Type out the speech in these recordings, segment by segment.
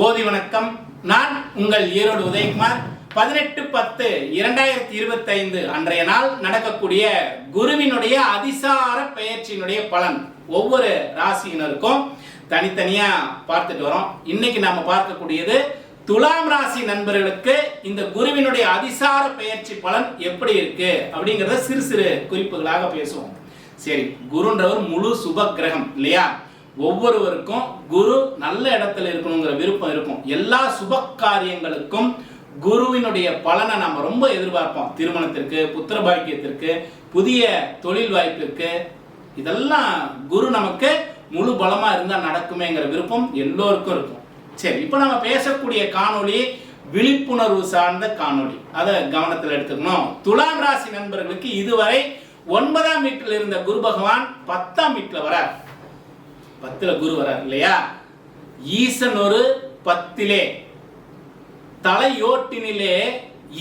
போதி வணக்கம். நான் உங்கள் ஈரோடு உதயகுமார். பதினெட்டு பத்து இரண்டாயிரத்தி இருபத்தி ஐந்து அன்றைய நாள் நடக்கக்கூடிய குருவினுடைய அதிசார பெயர்ச்சியினுடைய பலன் ஒவ்வொரு ராசியினருக்கும் தனித்தனியா பார்த்துட்டு வரோம். இன்னைக்கு நாம பார்க்கக்கூடியது துலாம் ராசி நண்பர்களுக்கு இந்த குருவினுடைய அதிசார பெயர்ச்சி பலன் எப்படி இருக்கு அப்படிங்கறத சிறு சிறு குறிப்புகளாக பேசுவோம். சரி குருன்றவர் முழு சுப கிரகம் இல்லையா? ஒவ்வொருவருக்கும் குரு நல்ல இடத்துல இருக்கணுங்கிற விருப்பம் இருக்கும். எல்லா சுப காரியங்களுக்கும் குருவினுடைய பலனை நம்ம ரொம்ப எதிர்பார்ப்போம். திருமணத்திற்கு புத்திர பாக்கியத்திற்கு புதிய தொழில் வாய்ப்பிற்கு. இதெல்லாம் குரு நமக்கு முழு பலமா இருந்தா நடக்குமேங்கிற விருப்பம் எல்லோருக்கும் இருக்கும். சரி இப்போ நம்ம பேசக்கூடிய காணொளி விழிப்புணர்வு சார்ந்த காணொளி. அதை கவனத்தில் எடுத்துக்கணும். துலாம் ராசி நண்பர்களுக்கு இதுவரை ஒன்பதாம் வீட்டில் இருந்த குரு பகவான் பத்தாம் வீட்டில் வரார். பத்துல குரு வரார் இல்லையா? ஈசன் ஒரு பத்திலே தலையோட்டினிலே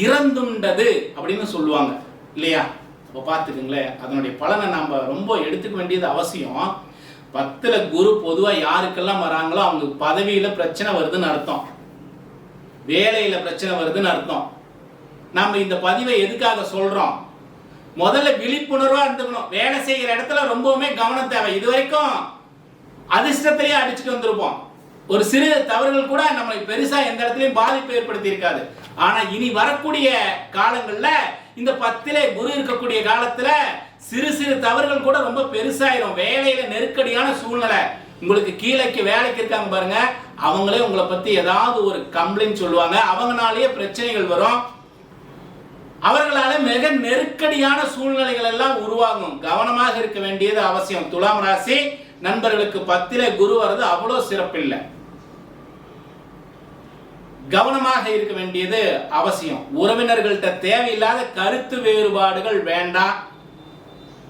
இறந்துண்டது அப்படின்னு சொல்லுவாங்க. இல்லையா? அப்போ பார்த்துக்குங்களேன் அதனுடைய பலனை நம்ம ரொம்ப எடுத்துக்க வேண்டியது அவசியம். பத்தில் குரு பொதுவாக யாருக்கெல்லாம் வராங்களோ அவங்களுக்கு பதவியில் பிரச்சனை வருதுன்னு அர்த்தம். வேலையில் பிரச்சனை வருதுன்னு அர்த்தம். நம்ம இந்த பதிவை எதுக்காக சொல்கிறோம் முதல்ல விழிப்புணர்வாக இருந்துக்கணும். வேலை செய்கிற இடத்துல ரொம்பவுமே கவனம் தேவை. இது வரைக்கும் அதிர்ஷ்டத்திலேயே அடிச்சுட்டு வந்திருப்போம். ஒரு சிறு தவறுகள் கூட நம்மளை பெருசா எந்த இடத்துலயும் பாதிப்பு ஏற்படுத்தி இருக்காது ஆனா இனி வரக்கூடிய காலங்கள்ல இந்த பத்திலே குரு இருக்கக்கூடிய காலத்துல சிறு சிறு தவறுகள் கூட ரொம்ப பெருசாயிரும். வேலையில நெருக்கடியான சூழ்நிலை. உங்களுக்கு கீழைக்கு வேலைக்கு இருக்காங்க பாருங்க. அவங்களே உங்களை பத்தி ஏதாவது ஒரு கம்ப்ளைண்ட் சொல்லுவாங்க. அவங்களாலேயே பிரச்சனைகள் வரும். அவர்களால மிக நெருக்கடியான சூழ்நிலைகள் எல்லாம் உருவாகும். கவனமாக இருக்க வேண்டியது அவசியம். துலாம் ராசி நண்பர்களுக்கு பத்தில குரு வர்றது அவ்வளோ சிறப்பில்லை. கவனமாக இருக்க வேண்டியது அவசியம். உறவினர்கள்ட்ட தேவையில்லாத கருத்து வேறுபாடுகள் வேண்டாம்.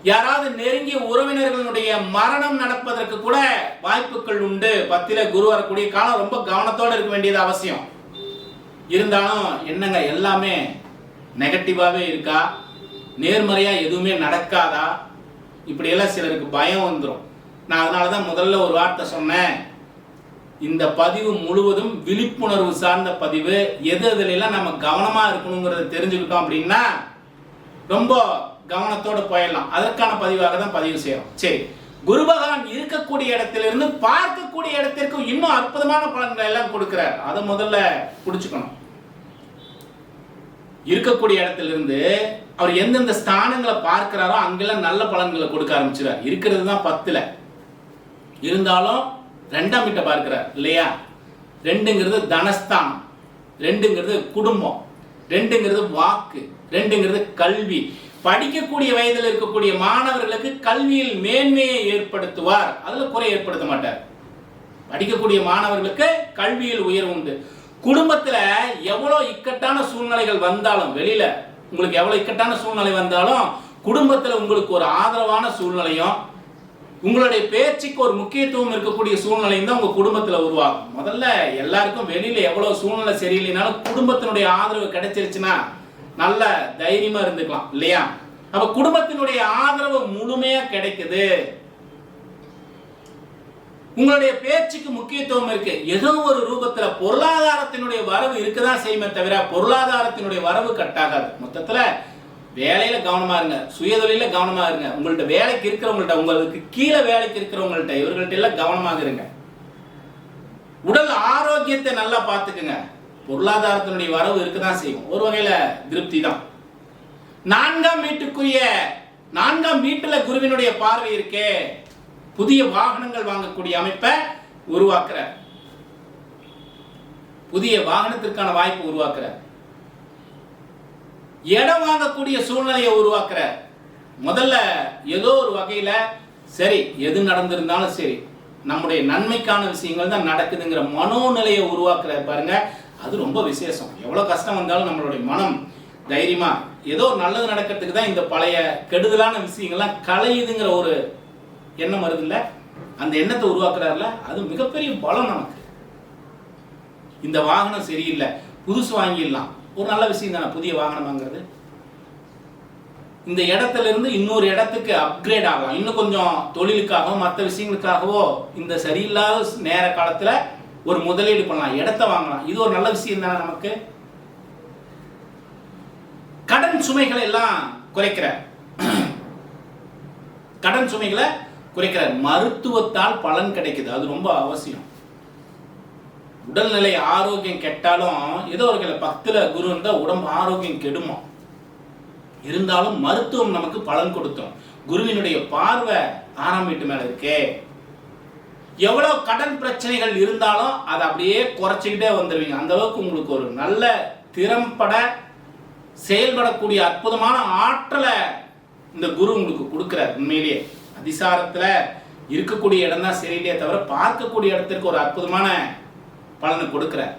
யாராவது நெருங்கிய உறவினர்களுடைய மரணம் நடப்பதற்கு கூட வாய்ப்புகள் உண்டு. பத்தில குரு வரக்கூடிய காலம் ரொம்ப கவனத்தோடு இருக்க வேண்டியது அவசியம். இருந்தாலும் என்னங்க எல்லாமே நெகட்டிவாகவே இருக்கா? நேர்மறையாக எதுவுமே நடக்காதா? இப்படியெல்லாம் சிலருக்கு பயம் வந்துடும் நான் அதனால தான் முதல்ல ஒரு வார்த்தை சொன்னேன். இந்த பதிவு முழுவதும் விழிப்புணர்வு சார்ந்த பதிவு. எது எதுலாம் நம்ம கவனமா இருக்கணுங்கிறத தெரிஞ்சுக்கிட்டோம் அப்படின்னா ரொம்ப கவனத்தோட போயிடலாம். அதற்கான பதிவாக தான் பதிவு செய்யறோம். சரி. குரு பகவான் இருக்கக்கூடிய இடத்திலிருந்து பார்க்கக்கூடிய இடத்திற்கு இன்னும் அற்புதமான பலன்களை எல்லாம் கொடுக்கிறார். அதை முதல்ல புடிச்சுக்கணும். இருக்கக்கூடிய இடத்திலிருந்து அவர் எந்தெந்த ஸ்தானங்களை பார்க்கிறாரோ அங்கெல்லாம் நல்ல பலன்களை கொடுக்க ஆரம்பிச்சிடார் இருக்கிறது தான் பத்துல. இருந்தாலும் ரெண்டாம் வீட்டை பார்க்கிறார் இல்லையா? ரெண்டுங்கிறது தனஸ்தானம் ரெண்டுங்கிறது குடும்பம் ரெண்டுங்கிறது வாக்கு ரெண்டுங்கிறது கல்வி. படிக்கக்கூடிய வயதில் இருக்கக்கூடிய மாணவர்களுக்கு கல்வியில் மேன்மையை ஏற்படுத்துவார். அதில் குறை ஏற்படுத்த மாட்டார். படிக்கக்கூடிய மாணவர்களுக்கு கல்வியில் உயர்வு உண்டு. குடும்பத்தில் எவ்வளோ இக்கட்டான சூழ்நிலைகள் வந்தாலும் வெளியில் உங்களுக்கு எவ்வளோ இக்கட்டான சூழ்நிலை வந்தாலும் குடும்பத்தில் உங்களுக்கு ஒரு ஆதரவான சூழ்நிலையும் உங்களுடைய பேச்சுக்கு ஒரு முக்கியத்துவம் இருக்கக்கூடிய சூழ்நிலையும் தான் உங்க குடும்பத்துல உருவாகும். முதல்ல எல்லாருக்கும் வெளியில எவ்வளவு சூழ்நிலை சரியில்லைனாலும் குடும்பத்தினுடைய ஆதரவு கிடைச்சிருச்சுன்னா நல்ல தைரியமா இருந்துக்கலாம் இல்லையா? அப்ப குடும்பத்தினுடைய ஆதரவு முழுமையா கிடைக்குது. உங்களுடைய பேச்சுக்கு முக்கியத்துவம் இருக்கு. ஏதோ ஒரு ரூபத்துல பொருளாதாரத்தினுடைய வரவு இருக்குதான் செய்யுமே தவிர பொருளாதாரத்தினுடைய வரவு கட்டாகாது. மொத்தத்துல வேலையில கவனமா இருங்க. சுயதொழில கவனமா இருங்க. உங்கள்ட்ட வேலைக்கு இருக்கிறவங்கள்ட்ட உங்களுக்கு கீழே வேலைக்கு இருக்கிறவங்கள்ட்ட இவர்கள்ட்ட எல்லாம் கவனமாக இருங்க. உடல் ஆரோக்கியத்தை நல்லா பார்த்துக்குங்க. பொருளாதாரத்தினுடைய வரவு இருக்கதான் செய்யும். ஒரு வகையில திருப்தி தான். நான்காம் வீட்டுக்குரிய நான்காம் வீட்டுல குருவினுடைய பார்வை இருக்கே. புதிய வாகனங்கள் வாங்கக்கூடிய அமைப்பை உருவாக்குற புதிய வாகனத்திற்கான வாய்ப்பு உருவாக்குற இடம் வாங்கக்கூடிய சூழ்நிலையை உருவாக்குற. முதல்ல ஏதோ ஒரு வகையில சரி எது நடந்திருந்தாலும் சரி நம்முடைய நன்மைக்கான விஷயங்கள் தான் நடக்குதுங்கிற மனோநிலையை உருவாக்குற பாருங்க. அது ரொம்ப விசேஷம். எவ்வளவு கஷ்டம் வந்தாலும் நம்மளுடைய மனம் தைரியமா ஏதோ நல்லது நடக்கிறதுக்கு தான் இந்த பழைய கெடுதலான விஷயங்கள்லாம் கலையுதுங்கிற ஒரு எண்ணம் வருது இல்ல அந்த எண்ணத்தை உருவாக்குறாருல அது மிகப்பெரிய பலம் நமக்கு. இந்த வாகனம் சரியில்லை புதுசு வாங்கிடலாம். ஒரு நல்ல விஷயம் தானே புதிய வாகனம் வாங்குறது இந்த இடத்துல இருந்து இன்னொரு இடத்துக்கு அப்கிரேட் ஆகலாம். இன்னும் கொஞ்சம் தொழிலுக்காகவோ மற்ற விஷயங்களுக்காகவோ இந்த சரியில்லாத நேர காலத்தில் ஒரு முதலீடு பண்ணலாம் இடத்த வாங்கலாம். இது ஒரு நல்ல விஷயம் தானே நமக்கு? கடன் சுமைகளை எல்லாம் குறைக்கிற. கடன் சுமைகளை குறைக்கிற. மருத்துவத்தால் பலன் கிடைக்குது. அது ரொம்ப அவசியம். உடல்நிலை ஆரோக்கியம் கெட்டாலும் ஏதோ ஒரு கிளை பத்துல குரு இருந்தால் உடம்பு ஆரோக்கியம் கெடுமா? இருந்தாலும் மருத்துவம் நமக்கு பலன் கொடுத்தோம். குருவினுடைய பார்வை ஆறாம் வீட்டு மேல இருக்கே. எவ்வளோ கடன் பிரச்சனைகள் இருந்தாலும் அதை அப்படியே குறைச்சிக்கிட்டே வந்துடுவீங்க அந்த அளவுக்கு உங்களுக்கு ஒரு நல்ல திறம்பட செயல்படக்கூடிய அற்புதமான ஆற்றலை இந்த குரு உங்களுக்கு கொடுக்குறார். உண்மையிலேயே அதிசாரத்தில் இருக்கக்கூடிய இடம் தான் சரியில்லையே தவிர பார்க்கக்கூடிய இடத்திற்கு ஒரு அற்புதமான பலனை கொடுக்கிறார்.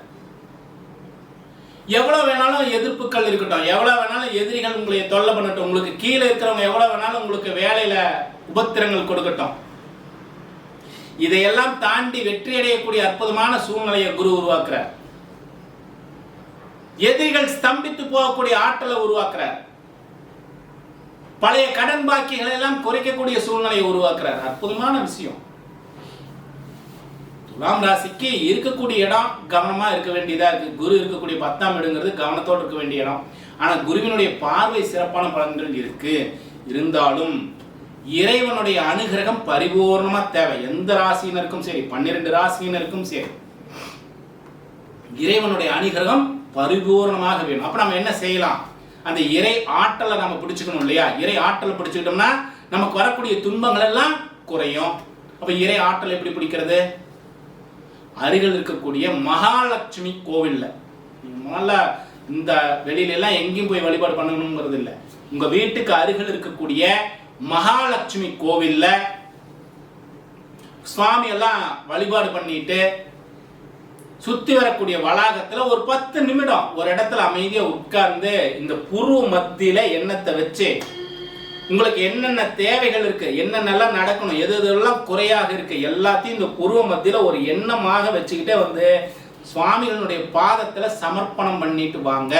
எவ்வளோ வேணாலும் எதிர்ப்புகள் இருக்கட்டும் எவ்வளோ வேணாலும் எதிரிகள் உங்களை தொல்லை பண்ணட்டும் உங்களுக்கு கீழே இருக்கிறவங்க எவ்வளோ வேணாலும் உங்களுக்கு வேலையில் உபத்திரங்கள் கொடுக்கட்டும். இதையெல்லாம் தாண்டி வெற்றி அடையக்கூடிய அற்புதமான சூழ்நிலையை குரு உருவாக்குறார். எதிரிகள் ஸ்தம்பித்து போகக்கூடிய ஆற்றலை உருவாக்குறார். பழைய கடன் பாக்கிகளை எல்லாம் குறைக்கக்கூடிய சூழ்நிலையை உருவாக்குறார். அற்புதமான விஷயம். துலாம் ராசிக்கு இருக்கக்கூடிய இடம் கவனமா இருக்க வேண்டியதா இருக்கு. குரு இருக்கக்கூடிய பத்தாம் இடங்கிறது கவனத்தோடு இருக்க வேண்டிய இடம். ஆனா குருவினுடைய பார்வை சிறப்பான பலன்கள் இருக்கு. இருந்தாலும் இறைவனுடைய அனுகிரகம் பரிபூர்ணமா தேவை. எந்த ராசியினருக்கும் சரி பன்னிரண்டு ராசியினருக்கும் சரி இறைவனுடைய அனுகிரகம் பரிபூர்ணமாக வேணும். அப்ப நம்ம என்ன செய்யலாம்? அந்த இறை ஆற்றலை நம்ம பிடிச்சுக்கணும் இல்லையா? இறை ஆற்றலை பிடிச்சுக்கிட்டோம்னா நமக்கு வரக்கூடிய துன்பங்கள் எல்லாம் குறையும். அப்ப இறை ஆற்றல் எப்படி பிடிக்கிறது? அருகில் இருக்கக்கூடிய மகாலட்சுமி கோவிலில். நீங்க முதல்ல இந்த வெளியிலலாம் எங்கேயும் போய் வழிபாடு பண்ணணுங்கிறது இல்லை. உங்கள் வீட்டுக்கு அருகில் இருக்கக்கூடிய மகாலட்சுமி கோவிலில் சுவாமி எல்லாம் வழிபாடு பண்ணிட்டு சுத்தி வரக்கூடிய வளாகத்துல ஒரு பத்து நிமிடம் ஒரு இடத்துல அமைதியா உட்கார்ந்து இந்த புரு மத்தியில எண்ணத்தை வச்சு உங்களுக்கு என்னென்ன தேவைகள் இருக்கு என்னென்னலாம் நடக்கணும் எது எதெல்லாம் குறையாக இருக்கு எல்லாத்தையும் இந்த குருவ மத்தியில ஒரு எண்ணமாக வச்சுக்கிட்டே வந்து சுவாமிகளுடைய பாதத்துல சமர்ப்பணம் பண்ணிட்டு வாங்க.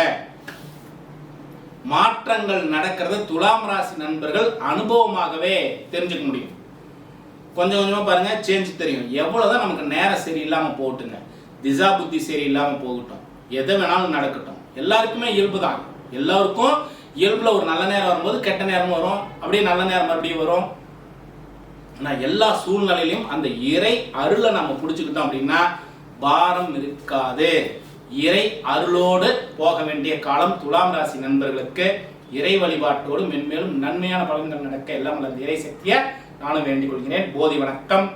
மாற்றங்கள் நடக்கிறது துலாம் ராசி நண்பர்கள் அனுபவமாகவே தெரிஞ்சுக்க முடியும். கொஞ்சம் கொஞ்சமா பாருங்க சேஞ்ச் தெரியும். எவ்வளவுதான் நமக்கு நேரம் சரியில்லாம போட்டுங்க. திசா புத்தி சரியில்லாம போகட்டும். எதை வேணாலும் நடக்கட்டும். எல்லாருக்குமே இயல்பு தான் எல்லாருக்கும் இயல்பில் ஒரு நல்ல நேரம் வரும்போது கெட்ட நேரம் வரும். அப்படியே நல்ல நேரம் மறுபடியும் வரும். ஆனால் எல்லா சூழ்நிலையிலையும் அந்த இறை அருளை நம்ம பிடிச்சிக்கிட்டோம் அப்படின்னா பாரம் இருக்காது. இறை அருளோடு போக வேண்டிய காலம் துலாம் ராசி நண்பர்களுக்கு இறை வழிபாட்டோடு மென்மேலும் நன்மையான பலன்கள் நடக்க எல்லாம் வல்ல அந்த இறை சக்தியை நானும் வேண்டிக் கொள்கிறேன். போதி வணக்கம்.